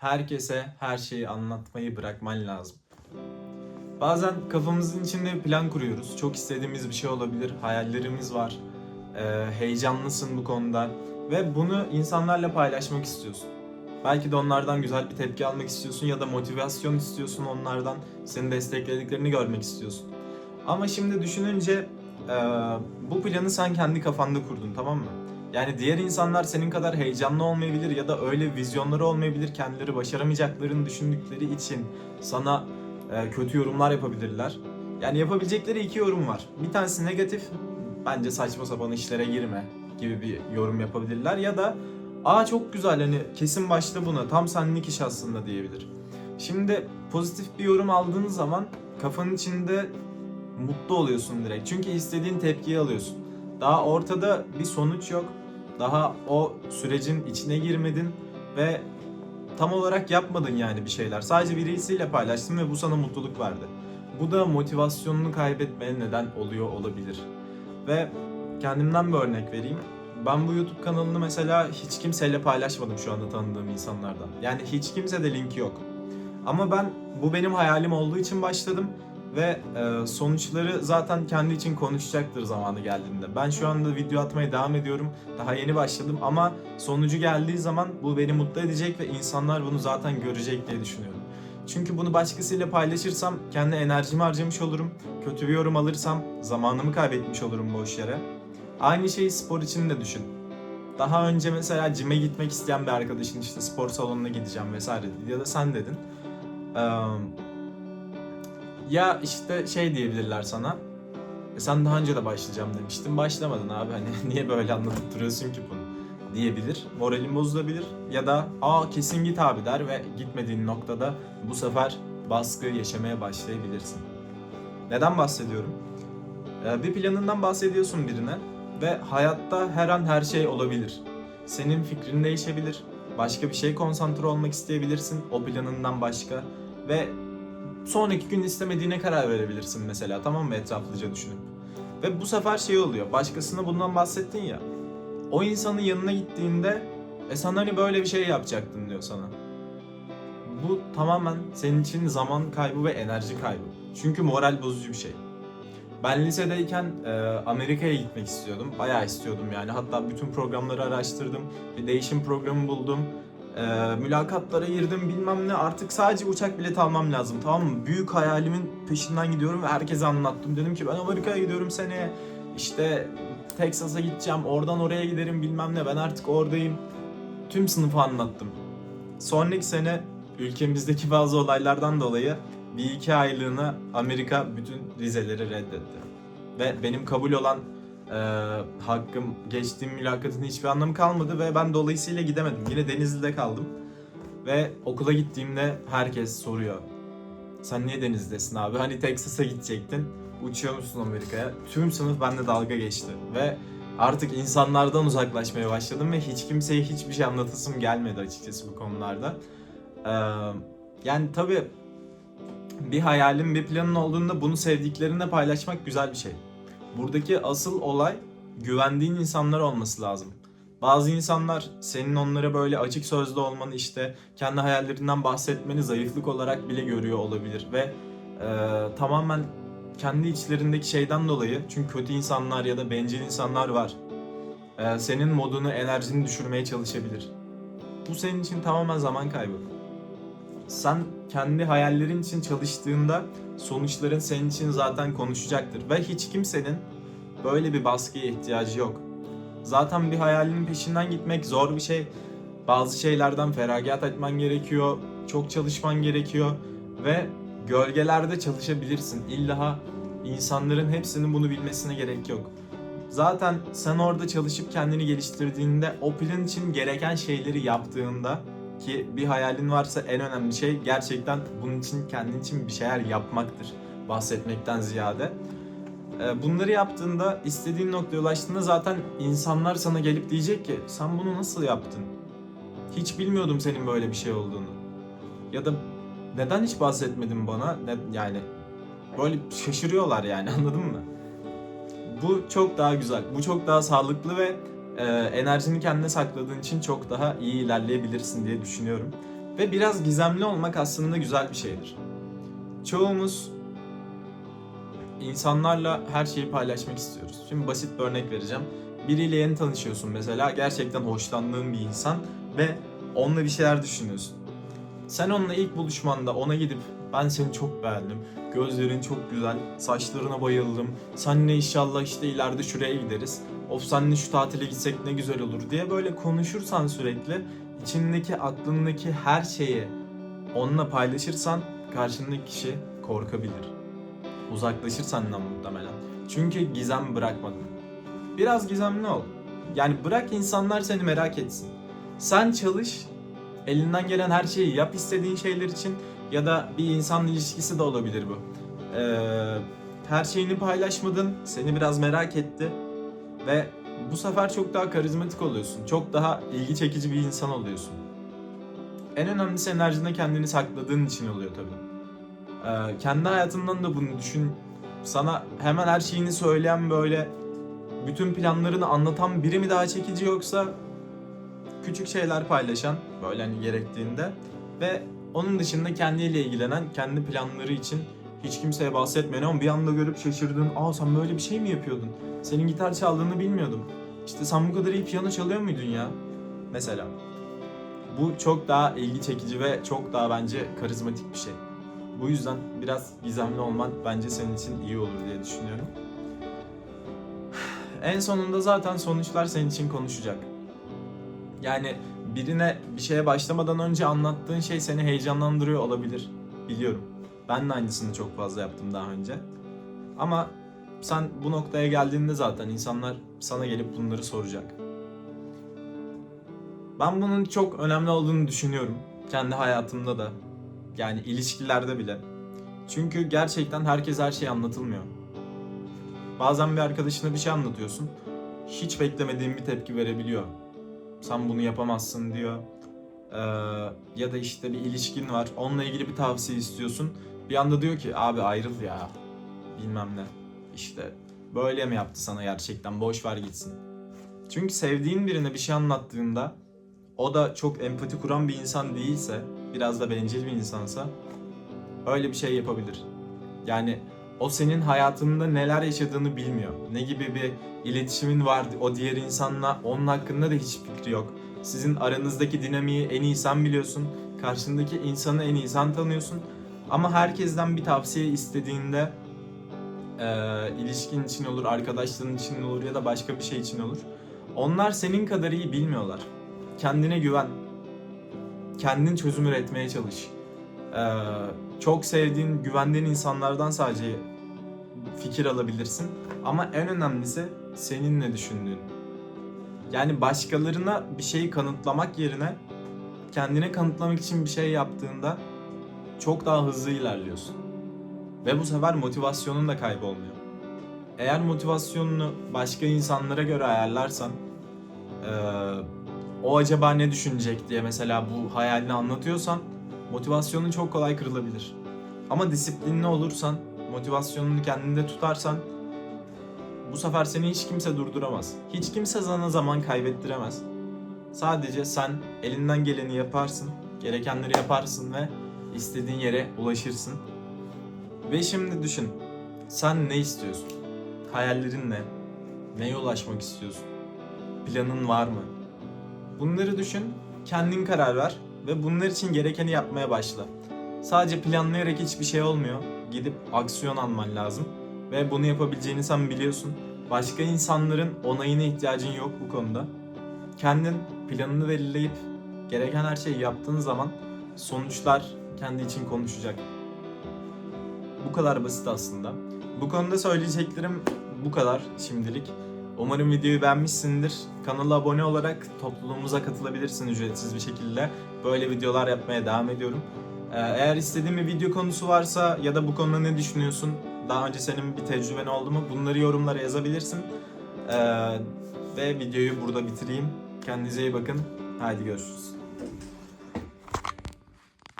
herkese her şeyi anlatmayı bırakman lazım. Bazen kafamızın içinde bir plan kuruyoruz. Çok istediğimiz bir şey olabilir, hayallerimiz var. Ee, heyecanlısın bu konuda ve bunu insanlarla paylaşmak istiyorsun. Belki de onlardan güzel bir tepki almak istiyorsun ya da motivasyon istiyorsun onlardan. Seni desteklediklerini görmek istiyorsun. Ama şimdi düşününce e, bu planı sen kendi kafanda kurdun tamam mı? Yani diğer insanlar senin kadar heyecanlı olmayabilir ya da öyle vizyonları olmayabilir. Kendileri başaramayacaklarını düşündükleri için sana e, kötü yorumlar yapabilirler. Yani yapabilecekleri iki yorum var. Bir tanesi negatif, bence saçma sapan işlere girme gibi bir yorum yapabilirler. Ya da aa çok güzel hani kesin başla buna tam senlik iş aslında diyebilir. Şimdi pozitif bir yorum aldığın zaman kafanın içinde mutlu oluyorsun direkt. Çünkü istediğin tepkiyi alıyorsun. Daha ortada bir sonuç yok. Daha o sürecin içine girmedin ve tam olarak yapmadın yani bir şeyler. Sadece birisiyle paylaştın ve bu sana mutluluk verdi. Bu da motivasyonunu kaybetmeye neden oluyor olabilir. Ve kendimden bir örnek vereyim. Ben bu YouTube kanalını mesela hiç kimseyle paylaşmadım şu anda tanıdığım insanlardan. Yani hiç kimse de linki yok. Ama ben bu benim hayalim olduğu için başladım ve e, sonuçları zaten kendi için konuşacaktır zamanı geldiğinde. Ben şu anda video atmaya devam ediyorum. Daha yeni başladım ama sonucu geldiği zaman bu beni mutlu edecek ve insanlar bunu zaten görecek diye düşünüyorum. Çünkü bunu başkasıyla paylaşırsam kendi enerjimi harcamış olurum. Kötü bir yorum alırsam zamanımı kaybetmiş olurum boş yere. Aynı şeyi spor için de düşün. Daha önce mesela cime gitmek isteyen bir arkadaşın işte spor salonuna gideceğim vesaire dedi ya da sen dedin. Eee, ya işte şey diyebilirler sana. "E sen daha önce de başlayacağım demiştin. Başlamadın abi hani niye böyle anlatıp duruyorsun ki bunu diyebilir. Moralin bozulabilir ya da aa kesin git abi der ve gitmediğin noktada bu sefer baskı yaşamaya başlayabilirsin. Neden bahsediyorum? Ee, bir planından bahsediyorsun birine ve hayatta her an her şey olabilir. Senin fikrin değişebilir. Başka bir şey konsantre olmak isteyebilirsin o planından başka ve sonraki gün istemediğine karar verebilirsin mesela tamam mı etraflıca düşünüp. Ve bu sefer şey oluyor başkasına bundan bahsettin ya. O insanın yanına gittiğinde e sen hani böyle bir şey yapacaktın diyor sana. Bu tamamen senin için zaman kaybı ve enerji kaybı. Çünkü moral bozucu bir şey. Ben lisedeyken e, Amerika'ya gitmek istiyordum. Bayağı istiyordum yani. Hatta bütün programları araştırdım. Bir değişim programı buldum. E, mülakatlara girdim bilmem ne. Artık sadece uçak bileti almam lazım tamam mı? Büyük hayalimin peşinden gidiyorum ve herkese anlattım. Dedim ki ben Amerika'ya gidiyorum seneye. İşte Texas'a gideceğim. Oradan oraya giderim bilmem ne. Ben artık oradayım. Tüm sınıfa anlattım. Sonraki sene ülkemizdeki bazı olaylardan dolayı bir iki aylığına Amerika bütün vizeleri reddetti. Ve benim kabul olan e, hakkım geçtiğim mülakatın hiçbir anlamı kalmadı ve ben dolayısıyla gidemedim. Yine Denizli'de kaldım. Ve okula gittiğimde herkes soruyor. Sen niye Denizli'desin abi? Hani Texas'a gidecektin. Uçuyor musun Amerika'ya? Tüm sınıf bende dalga geçti. Ve artık insanlardan uzaklaşmaya başladım ve hiç kimseye hiçbir şey anlatasım gelmedi açıkçası bu konularda. Ee, yani tabii bir hayalin, bir planın olduğunda bunu sevdiklerinle paylaşmak güzel bir şey. Buradaki asıl olay güvendiğin insanlar olması lazım. Bazı insanlar senin onlara böyle açık sözlü olmanı işte kendi hayallerinden bahsetmeni zayıflık olarak bile görüyor olabilir ve e, tamamen kendi içlerindeki şeyden dolayı çünkü kötü insanlar ya da bencil insanlar var. e, senin modunu, enerjini düşürmeye çalışabilir. Bu senin için tamamen zaman kaybı sen kendi hayallerin için çalıştığında sonuçların senin için zaten konuşacaktır. Ve hiç kimsenin böyle bir baskıya ihtiyacı yok. Zaten bir hayalinin peşinden gitmek zor bir şey. Bazı şeylerden feragat etmen gerekiyor. Çok çalışman gerekiyor. Ve gölgelerde çalışabilirsin. İlla insanların hepsinin bunu bilmesine gerek yok. Zaten sen orada çalışıp kendini geliştirdiğinde o plan için gereken şeyleri yaptığında ki bir hayalin varsa en önemli şey gerçekten bunun için kendin için bir şeyler yapmaktır. Bahsetmekten ziyade. Ee, Bunları yaptığında istediğin noktaya ulaştığında zaten insanlar sana gelip diyecek ki sen bunu nasıl yaptın? Hiç bilmiyordum senin böyle bir şey olduğunu. Ya da neden hiç bahsetmedin bana? Ne, yani böyle şaşırıyorlar yani anladın mı? Bu çok daha güzel. Bu çok daha sağlıklı ve e, enerjini kendine sakladığın için çok daha iyi ilerleyebilirsin diye düşünüyorum. Ve biraz gizemli olmak aslında güzel bir şeydir. Çoğumuz insanlarla her şeyi paylaşmak istiyoruz. Şimdi basit bir örnek vereceğim. Biriyle yeni tanışıyorsun mesela. Gerçekten hoşlandığın bir insan ve onunla bir şeyler düşünüyorsun. Sen onunla ilk buluşmanda ona gidip ben seni çok beğendim. Gözlerin çok güzel. Saçlarına bayıldım. Seninle inşallah işte ileride şuraya gideriz. Of seninle şu tatile gitsek ne güzel olur diye böyle konuşursan sürekli içindeki aklındaki her şeyi onunla paylaşırsan karşındaki kişi korkabilir. Uzaklaşır senden muhtemelen. Çünkü gizem bırakmadın. Biraz gizemli ol. Yani bırak insanlar seni merak etsin. Sen çalış, elinden gelen her şeyi yap istediğin şeyler için ya da bir insan ilişkisi de olabilir bu. Ee, her şeyini paylaşmadın, seni biraz merak etti ve bu sefer çok daha karizmatik oluyorsun. Çok daha ilgi çekici bir insan oluyorsun. En önemlisi enerjinde kendini sakladığın için oluyor tabii. Ee, kendi hayatından da bunu düşün. Sana hemen her şeyini söyleyen böyle bütün planlarını anlatan biri mi daha çekici yoksa küçük şeyler paylaşan böyle hani gerektiğinde ve onun dışında kendiyle ilgilenen kendi planları için hiç kimseye bahsetmeyen ama bir anda görüp şaşırdığın aa sen böyle bir şey mi yapıyordun? Senin gitar çaldığını bilmiyordum. İşte sen bu kadar iyi piyano çalıyor muydun ya? Mesela. Bu çok daha ilgi çekici ve çok daha bence karizmatik bir şey. Bu yüzden biraz gizemli olman bence senin için iyi olur diye düşünüyorum. En sonunda zaten sonuçlar senin için konuşacak. Yani birine bir şeye başlamadan önce anlattığın şey seni heyecanlandırıyor olabilir. Biliyorum. Ben de aynısını çok fazla yaptım daha önce. Ama sen bu noktaya geldiğinde zaten insanlar sana gelip bunları soracak. Ben bunun çok önemli olduğunu düşünüyorum. Kendi hayatımda da. Yani ilişkilerde bile. Çünkü gerçekten herkes her şey anlatılmıyor. Bazen bir arkadaşına bir şey anlatıyorsun. Hiç beklemediğin bir tepki verebiliyor. Sen bunu yapamazsın diyor. Ee, ya da işte bir ilişkin var. Onunla ilgili bir tavsiye istiyorsun. Bir anda diyor ki abi ayrıl ya. Bilmem ne. İşte böyle mi yaptı sana gerçekten boş ver gitsin. Çünkü sevdiğin birine bir şey anlattığında o da çok empati kuran bir insan değilse, biraz da bencil bir insansa öyle bir şey yapabilir. Yani o senin hayatında neler yaşadığını bilmiyor. Ne gibi bir iletişimin var o diğer insanla onun hakkında da hiç fikri yok. Sizin aranızdaki dinamiği en iyi sen biliyorsun. Karşındaki insanı en iyi sen tanıyorsun. Ama herkesten bir tavsiye istediğinde e, ilişkin için olur, arkadaşlığın için olur ya da başka bir şey için olur. Onlar senin kadar iyi bilmiyorlar. Kendine güven. Kendin çözüm üretmeye çalış. Ee, çok sevdiğin, güvendiğin insanlardan sadece fikir alabilirsin. Ama en önemlisi senin ne düşündüğün. Yani başkalarına bir şeyi kanıtlamak yerine kendine kanıtlamak için bir şey yaptığında çok daha hızlı ilerliyorsun. Ve bu sefer motivasyonun da kaybolmuyor. Eğer motivasyonunu başka insanlara göre ayarlarsan eee, o acaba ne düşünecek diye mesela bu hayalini anlatıyorsan motivasyonun çok kolay kırılabilir. Ama disiplinli olursan, motivasyonunu kendinde tutarsan bu sefer seni hiç kimse durduramaz. Hiç kimse sana zaman kaybettiremez. Sadece sen elinden geleni yaparsın, gerekenleri yaparsın ve istediğin yere ulaşırsın. Ve şimdi düşün, sen ne istiyorsun? Hayallerin ne? Neye ulaşmak istiyorsun? Planın var mı? Bunları düşün, kendin karar ver ve bunlar için gerekeni yapmaya başla. Sadece planlayarak hiçbir şey olmuyor. Gidip aksiyon alman lazım ve bunu yapabileceğini sen biliyorsun. Başka insanların onayına ihtiyacın yok bu konuda. Kendin planını belirleyip gereken her şeyi yaptığın zaman sonuçlar kendi için konuşacak. Bu kadar basit aslında. Bu konuda söyleyeceklerim bu kadar şimdilik. Umarım videoyu beğenmişsindir. Kanala abone olarak topluluğumuza katılabilirsin ücretsiz bir şekilde. Böyle videolar yapmaya devam ediyorum. Ee, Eğer istediğin bir video konusu varsa ya da bu konuda ne düşünüyorsun? Daha önce senin bir tecrüben oldu mu? Bunları yorumlara yazabilirsin. Ee, ve videoyu burada bitireyim. Kendinize iyi bakın. Haydi görüşürüz.